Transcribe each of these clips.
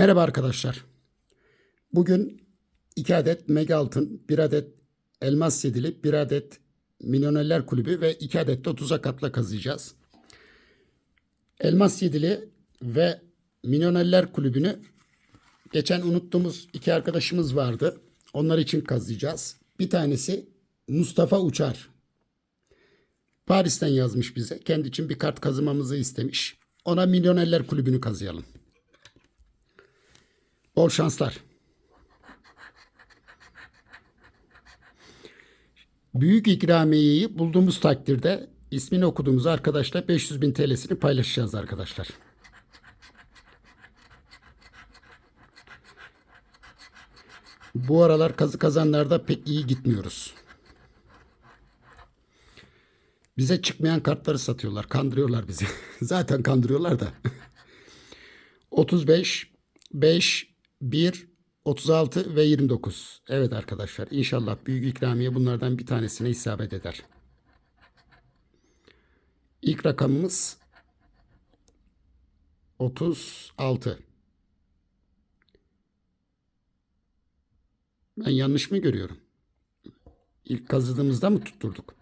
Merhaba arkadaşlar. Bugün 2 adet mega altın, 1 adet elmas yedili, 1 adet milyonerler kulübü ve 2 adet de 30'a katla kazıyacağız. Elmas yedili ve milyonerler kulübünü geçen unuttuğumuz iki arkadaşımız vardı. Onlar için kazıyacağız. Bir tanesi Mustafa Uçar. Paris'ten yazmış bize. Kendi için bir kart kazımamızı istemiş. Ona milyonerler kulübünü kazıyalım. Bol şanslar. Büyük ikramiyeyi bulduğumuz takdirde ismini okuduğumuz arkadaşla 500 bin TL'sini paylaşacağız arkadaşlar. Bu aralar kazı kazanlarda pek iyi gitmiyoruz. Bize çıkmayan kartları satıyorlar. Kandırıyorlar bizi. Zaten kandırıyorlar da. 35, 5, 1, 36 ve 29. Evet arkadaşlar inşallah büyük ikramiye bunlardan bir tanesine isabet eder. İlk rakamımız 36. Ben yanlış mı görüyorum? İlk kazıdığımızda mı tutturduk?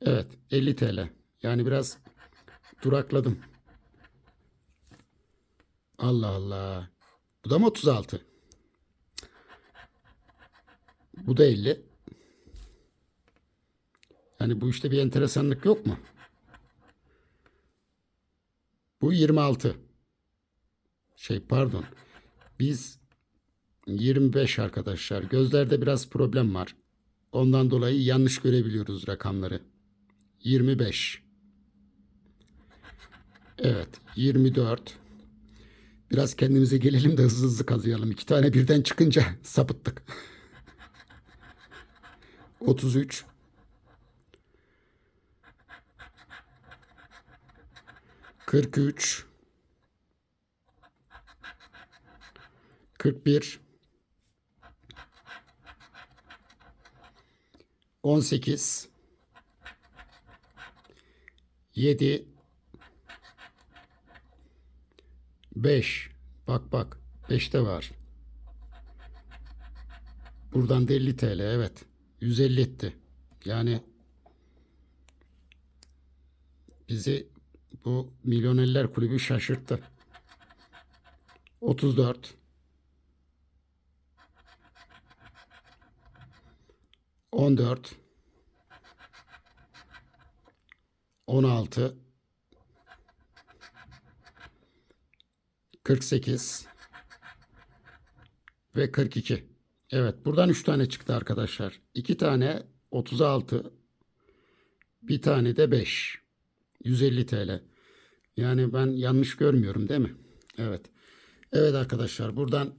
Evet 50 TL. Yani biraz durakladım. Allah Allah. Bu da mı 36? Bu da 50. Yani bu işte bir enteresanlık yok mu? Bu 26. Şey pardon. Biz 25 arkadaşlar. Gözlerde biraz problem var. Ondan dolayı yanlış görebiliyoruz rakamları. 25. Evet, 24. Biraz kendimize gelelim de hızlı hızlı kazıyalım. İki tane birden çıkınca sapıttık. 33 43 41 18 7 5. Bak bak. 5 de var. Buradan da 50 TL evet. 150 etti. Yani bizi bu milyonerler kulübü şaşırttı. 34 14 16 48 ve 42. Evet buradan 3 tane çıktı arkadaşlar. 2 tane 36 bir tane de 5. 150 TL. Yani ben yanlış görmüyorum değil mi? Evet. Evet arkadaşlar buradan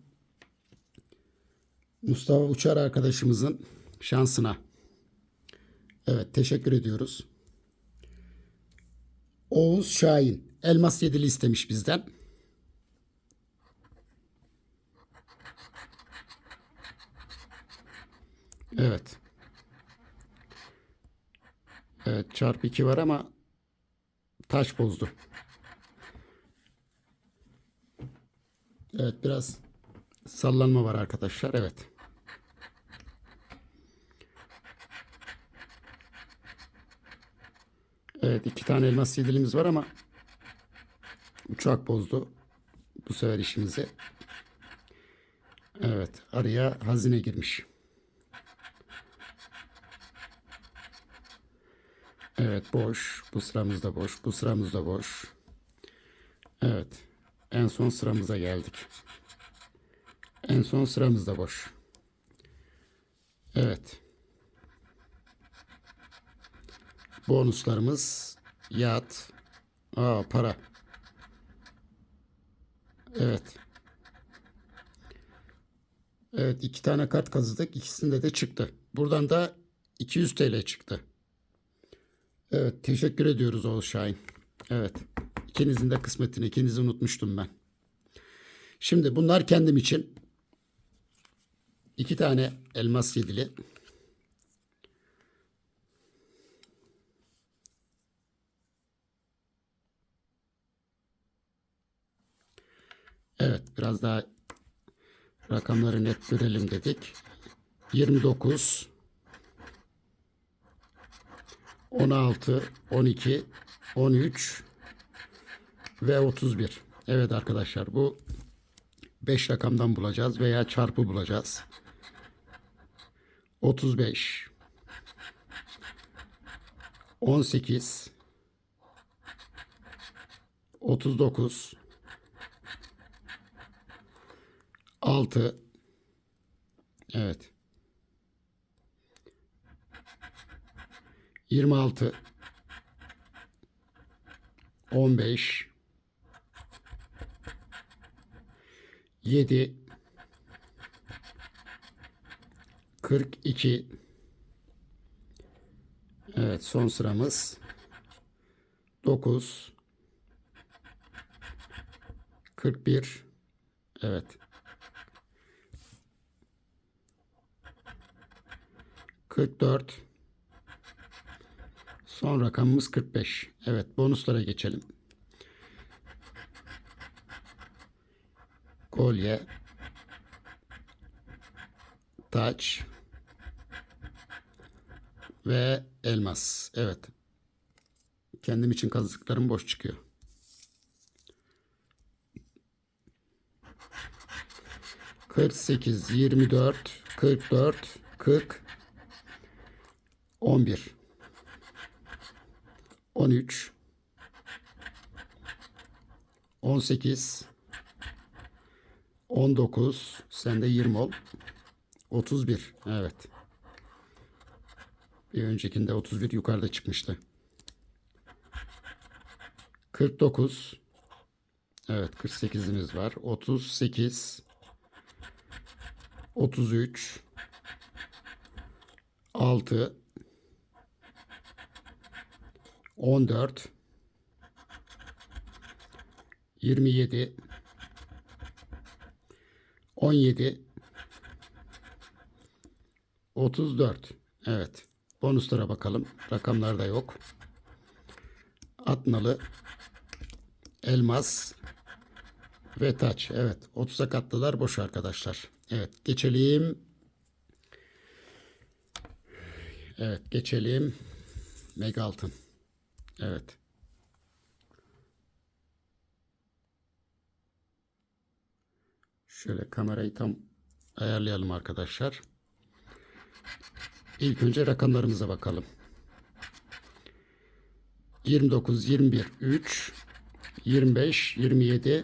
Mustafa Uçar arkadaşımızın şansına. Evet teşekkür ediyoruz. Oğuz Şahin elmas yedili istemiş bizden. Evet. Evet çarpı 2 var ama taş bozdu. Evet biraz sallanma var arkadaşlar. Evet. Evet iki tane elmas yedilimiz var ama uçak bozdu. Bu sefer işimizi. Evet araya hazine girmiş. Evet boş. Bu sıramız da boş. Bu sıramız da boş. Evet. En son sıramıza geldik. En son sıramız da boş. Evet. Bonuslarımız yat. Aa para. Evet. Evet iki tane kart kazıdık. İkisinde de çıktı. Buradan da 200 TL çıktı. Evet teşekkür ediyoruz Oğuz Şahin. Evet ikinizin de kısmetini ikinizi unutmuştum ben. Şimdi bunlar kendim için iki tane elmas yedili. Evet biraz daha rakamları net görelim dedik. 29 16 12 13 ve 31. Evet arkadaşlar bu 5 rakamdan bulacağız veya çarpı bulacağız. 35 18 39 6 Evet 26 15 7 42 Evet son sıramız. 9 41 Evet. 44 Son rakamımız 45. Evet bonuslara geçelim. Kolye taç ve elmas. Evet. Kendim için kazıklarım boş çıkıyor. Kırk sekiz, yirmi dört, kırk dört, kırk, on bir, on üç, on sekiz, on dokuz, sen de yirmi ol. 31. Evet. Bir öncekinde 31 yukarıda çıkmıştı. 49. Evet 48'imiz var. 38. 33. 6. 14. 27. 17. 34. Evet. Bonuslara bakalım. Rakamlar da yok. Atnalı, elmas ve taç. Evet. 30'a katlılar boş arkadaşlar. Evet. Geçelim. Evet. Geçelim. Mega altın. Evet. Şöyle kamerayı tam ayarlayalım arkadaşlar. İlk önce rakamlarımıza bakalım. 29, 21, 3, 25, 27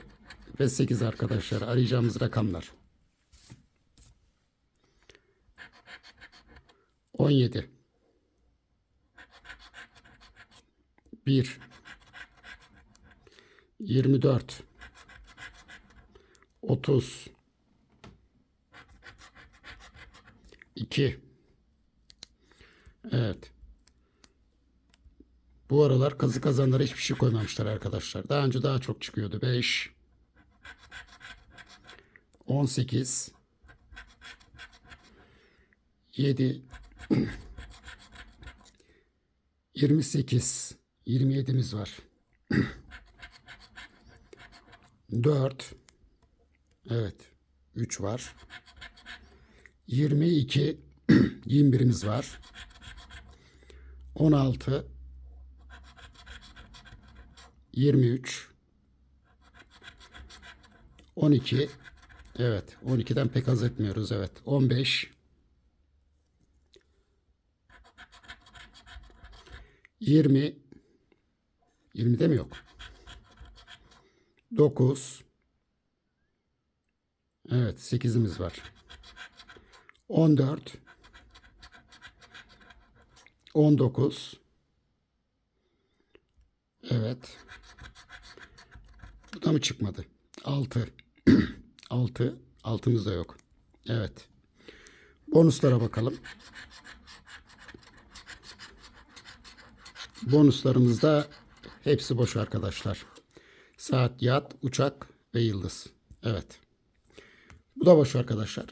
ve 8 arkadaşlar arayacağımız rakamlar. 17 1 24 30 2 Evet. Bu aralar kazı kazanlara hiçbir şey koymamışlar arkadaşlar. Daha önce daha çok çıkıyordu. 5 18 7 28 27'miz var. 4 Evet. 3 var. 22 21'imiz var. 16 23 12 Evet 12'den pek az etmiyoruz evet 15 20 20'de mi yok 9 Evet 8'imiz var 14 19 Evet. Bu da mı çıkmadı? 6 6 altımız da yok. Evet. Bonuslara bakalım. Bonuslarımızda hepsi boş arkadaşlar. Saat, yat, uçak ve yıldız. Evet. Bu da boş arkadaşlar.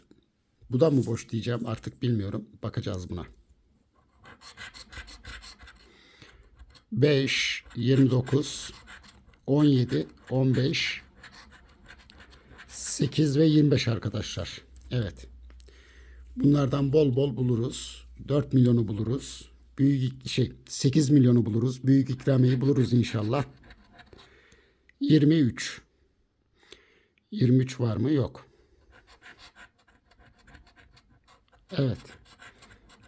Bu da mı boş diyeceğim artık bilmiyorum. Bakacağız buna. 5, 29, 17, 15, 8 ve 25 arkadaşlar. Evet. Bunlardan bol bol buluruz. 4 milyonu buluruz. Büyük şey 8 milyonu buluruz. Büyük ikramiyeyi buluruz inşallah. 23. 23 var mı? Yok. Evet.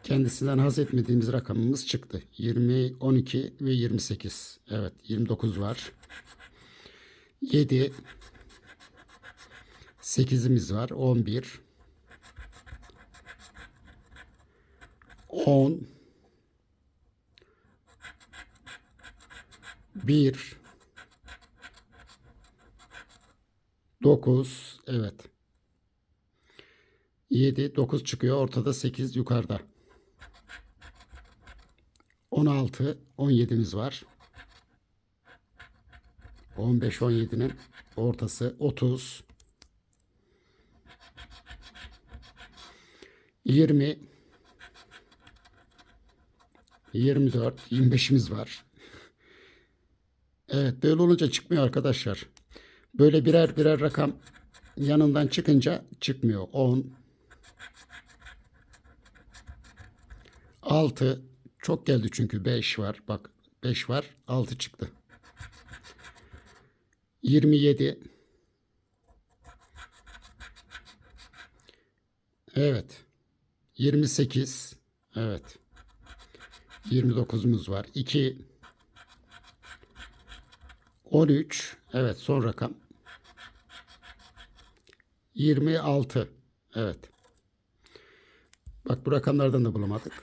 Kendisinden haz etmediğimiz rakamımız çıktı. 20, 12 ve 28. Evet 29 var. 7 8'imiz var. 11 10 1 9 evet. 7 9 çıkıyor. Ortada 8 yukarıda. 16 17'miz var. 15 17'nin ortası 30 20 24 25'imiz var. Evet böyle olunca çıkmıyor arkadaşlar. Böyle birer birer rakam yanından çıkınca çıkmıyor. 10 6 çok geldi çünkü 5 var. Bak 5 var 6 çıktı. 27 Evet. 28 Evet. 29'umuz var. 2 13 evet son rakam. 26 evet. Bak bu rakamlardan da bulamadık.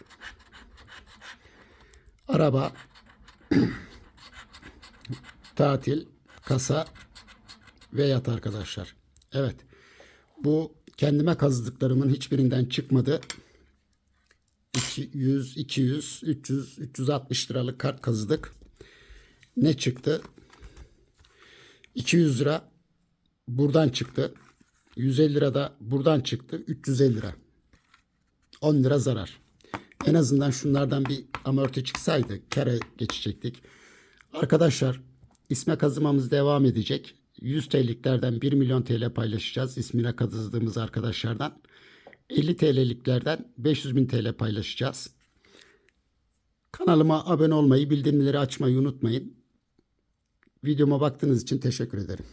Araba tatil kasa ve yat arkadaşlar. Evet bu kendime kazıdıklarımın hiçbirinden çıkmadı. 200, 200, 300, 360 liralık kart kazıdık. Ne çıktı? 200 lira buradan çıktı. 150 lira da buradan çıktı. 350 lira. 10 lira zarar. En azından şunlardan bir amorti çıksaydı kere geçecektik. Arkadaşlar isme kazımamız devam edecek. 100 TL'liklerden 1 milyon TL paylaşacağız. İsmine kazıdığımız arkadaşlardan. 50 TL'liklerden 500 bin TL paylaşacağız. Kanalıma abone olmayı, bildirimleri açmayı unutmayın. Videoma baktığınız için teşekkür ederim.